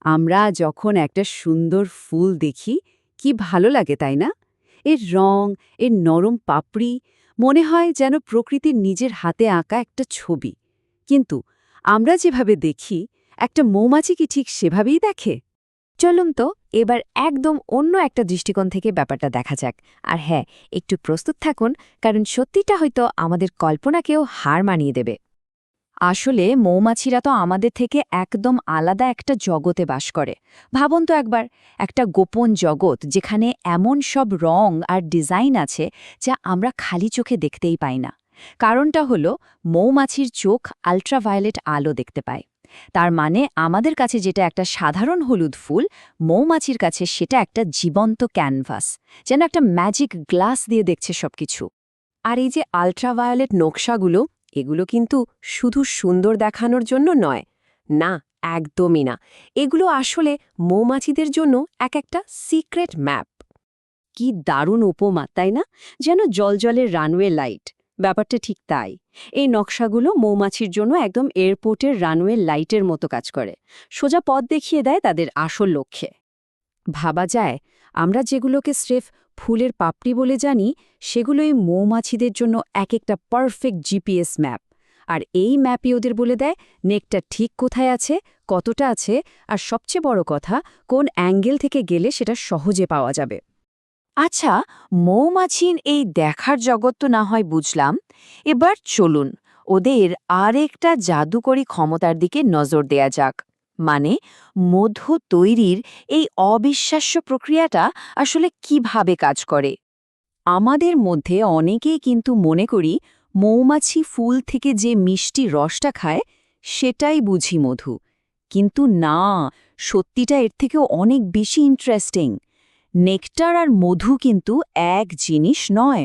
আমরা যখন একটা সুন্দর ফুল দেখি, কি ভালো লাগে, তাই না? এর রং, এর নরম পাপড়ি, মনে হয় যেন প্রকৃতির নিজের হাতে আঁকা একটা ছবি। কিন্তু আমরা যেভাবে দেখি, একটা মৌমাছি কি ঠিক সেভাবেই দেখে? চলুন তো, এবার একদম অন্য একটা দৃষ্টিকোণ থেকে ব্যাপারটা দেখা যাক। আর হ্যাঁ একটু প্রস্তুত থাকুন, কারণ সত্যিটা হয়তো আমাদের কল্পনাকেও হার মানিয়ে দেবে। আসলে মৌমাছিরা তো আমাদের থেকে একদম আলাদা একটা জগতে বাস করে। ভাবুন তো একবার, একটা গোপন জগৎ যেখানে এমন সব রং আর ডিজাইন আছে যা আমরা খালি চোখে দেখতেই পাই না। কারণটা হলো মৌমাছির চোখ আল্ট্রাভায়োলেট আলো দেখতে পায়। তার মানে আমাদের কাছে যেটা একটা সাধারণ হলুদ ফুল, মৌমাছির কাছে সেটা একটা জীবন্ত ক্যানভাস, যেন একটা ম্যাজিক গ্লাস দিয়ে দেখছে সবকিছু। আর এই যে আল্ট্রাভায়োলেট নকশাগুলো এগুলো কিন্তু শুধু সুন্দর দেখানোর জন্য নয়। না, একদমই না। এগুলো আসলে মৌমাছিদের জন্য এক একটা সিক্রেট ম্যাপ। কি দারুণ উপমা, তাই না? যেন জলজলের রানওয়ে লাইট। ব্যাপারটা ঠিক তাই। এই নকশাগুলো মৌমাছির জন্য একদম এয়ারপোর্টের রানওয়ে লাইটের মতো কাজ করে। সোজা পথ দেখিয়ে দেয় তাদের আসল লক্ষ্যে। ভাবা যায়, আমরা যেগুলোকে স্রেফ ফুলের পাপড়ি বলে জানি, সেগুলোই মৌমাছিদের জন্য এক একটা পারফেক্ট জিপিএস ম্যাপ আর এই ম্যাপই ওদের বলে দেয় নেকটা ঠিক কোথায় আছে, কতটা আছে, আর সবচেয়ে বড় কথা, কোন অ্যাঙ্গেল থেকে গেলে সেটা সহজে পাওয়া যাবে। আচ্ছা মৌমাছির এই দেখার জগৎ তো না হয় বুঝলাম, এবার চলুন, ওদের আরেকটা জাদুকরী ক্ষমতার দিকে নজর দেয়া যাক। মানে মধু তৈরির এই অবিশ্বাস্য প্রক্রিয়াটা আসলে কীভাবে কাজ করে? আমাদের মধ্যে অনেকেই কিন্তু মনে করি মৌমাছি ফুল থেকে যে মিষ্টি রসটা খায়, সেটাই বুঝি মধু। কিন্তু না, সত্যিটা এর থেকেও অনেক বেশি ইন্টারেস্টিং নেকটার আর মধু কিন্তু এক জিনিস নয়।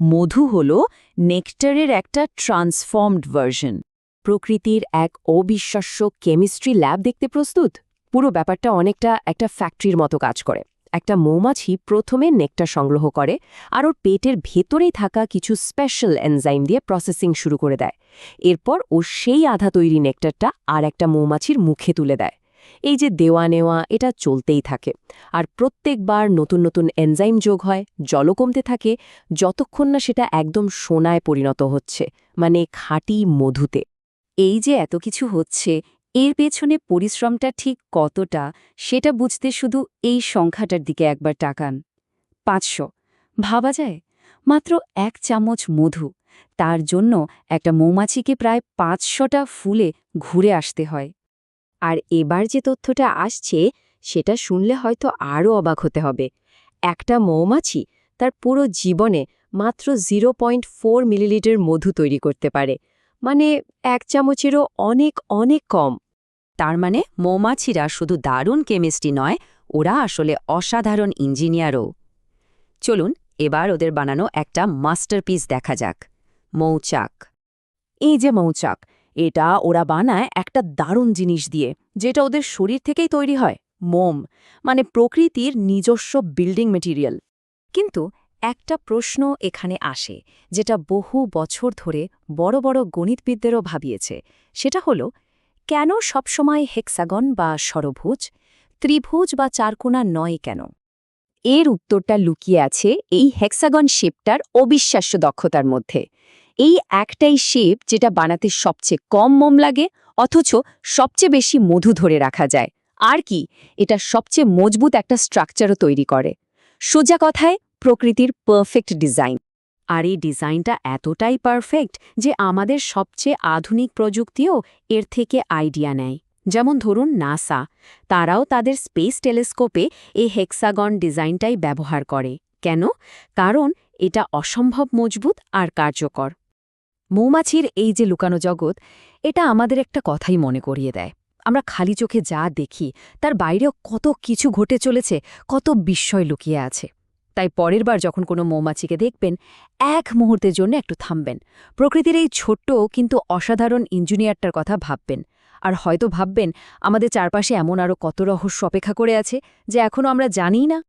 মধু হল নেকটারের একটা ট্রান্সফর্মড ভার্সন প্রকৃতির এক অবিশ্বাস্য কেমিস্ট্রি ল্যাব দেখতে প্রস্তুত? পুরো ব্যাপারটা অনেকটা একটা ফ্যাক্টরির মতো কাজ করে। একটা মৌমাছি প্রথমে নেকটা সংগ্রহ করে আর ওর পেটের ভেতরেই থাকা কিছু স্পেশাল এনজাইম দিয়ে প্রসেসিং শুরু করে দেয়। এরপর ও সেই আধা তৈরি নেকটারটা আর একটা মৌমাছির মুখে তুলে দেয়। এই যে দেওয়া নেওয়া, এটা চলতেই থাকে। আর প্রত্যেকবার নতুন নতুন এনজাইম যোগ হয় জল কমতে থাকে, যতক্ষণ না সেটা একদম সোনায় পরিণত হচ্ছে মানে খাঁটি মধুতে। এই যে এত কিছু হচ্ছে, এর পেছনে পরিশ্রমটা ঠিক কতটা, সেটা বুঝতে শুধু এই সংখ্যাটার দিকে একবার টাকান পাঁচশো। ভাবা যায়? মাত্র এক চামচ মধু, তার জন্য একটা মৌমাছিকে প্রায় পাঁচশোটা ফুলে ঘুরে আসতে হয়। আর এবার যে তথ্যটা আসছে, সেটা শুনলে হয়তো আরও অবাক হতে হবে। একটা মৌমাছি তার পুরো জীবনে মাত্র জিরো পয়েন্ট ফোর মিলিলিটার মধু তৈরি করতে পারে। মানে এক চামচেরও অনেক অনেক কম। তার মানে মৌমাছিরা শুধু দারুণ কেমিস্ট্রি নয়, ওরা আসলে অসাধারণ ইঞ্জিনিয়ারও। চলুন এবার ওদের বানানো একটা মাস্টারপিস দেখা যাক। মৌচাক। এই যে মৌচাক, এটা ওরা বানায় একটা দারুণ জিনিস দিয়ে, যেটা ওদের শরীর থেকেই তৈরি হয়। মোম মানে প্রকৃতির নিজস্ব বিল্ডিং মেটেরিয়াল। কিন্তু একটা প্রশ্ন এখানে আসে, যেটা বহু বছর ধরে বড় বড় গণিতবিদদেরও ভাবিয়েছে। সেটা হলো, কেন সবসময় হেক্সাগন বা সরভুজ, ত্রিভুজ বা চারকোনা নয় কেন? এর উত্তরটা লুকিয়ে আছে এই হেক্সাগন শেপটার অবিশ্বাস্য দক্ষতার মধ্যে। এই একটাই শেপ যেটা বানাতে সবচেয়ে কম মোম লাগে, অথচ সবচেয়ে বেশি মধু ধরে রাখা যায়। আর কি, এটা সবচেয়ে মজবুত একটা স্ট্রাকচারও তৈরি করে। সোজা কথায় প্রকৃতির পারফেক্ট ডিজাইন আর এই ডিজাইনটা এতটাই পারফেক্ট যে আমাদের সবচেয়ে আধুনিক প্রযুক্তিও এর থেকে আইডিয়া নেয়। যেমন ধরুন নাসা তারাও তাদের স্পেস টেলিস্কোপে এই হেক্সাগন ডিজাইনটাই ব্যবহার করে। কেন? কারণ এটা অসম্ভব মজবুত আর কার্যকর। মৌমাছির এই যে লুকানো জগৎ, এটা আমাদের একটা কথাই মনে করিয়ে দেয়। আমরা খালি চোখে যা দেখি, তার বাইরেও কত কিছু ঘটে চলেছে, কত বিস্ময় লুকিয়ে আছে। তাই পরের বার যখন কোনো মৌমাছিকে দেখবেন, এক মুহূর্তের জন্য একটু থামবেন। প্রকৃতির এই ছোট্ট কিন্তু অসাধারণ ইঞ্জিনিয়ারটার কথা ভাববেন। আর হয়তো ভাববেন, আমাদের চারপাশে এমন আরও কত রহস্য অপেক্ষা করে আছে, যে এখনও আমরা জানিই না।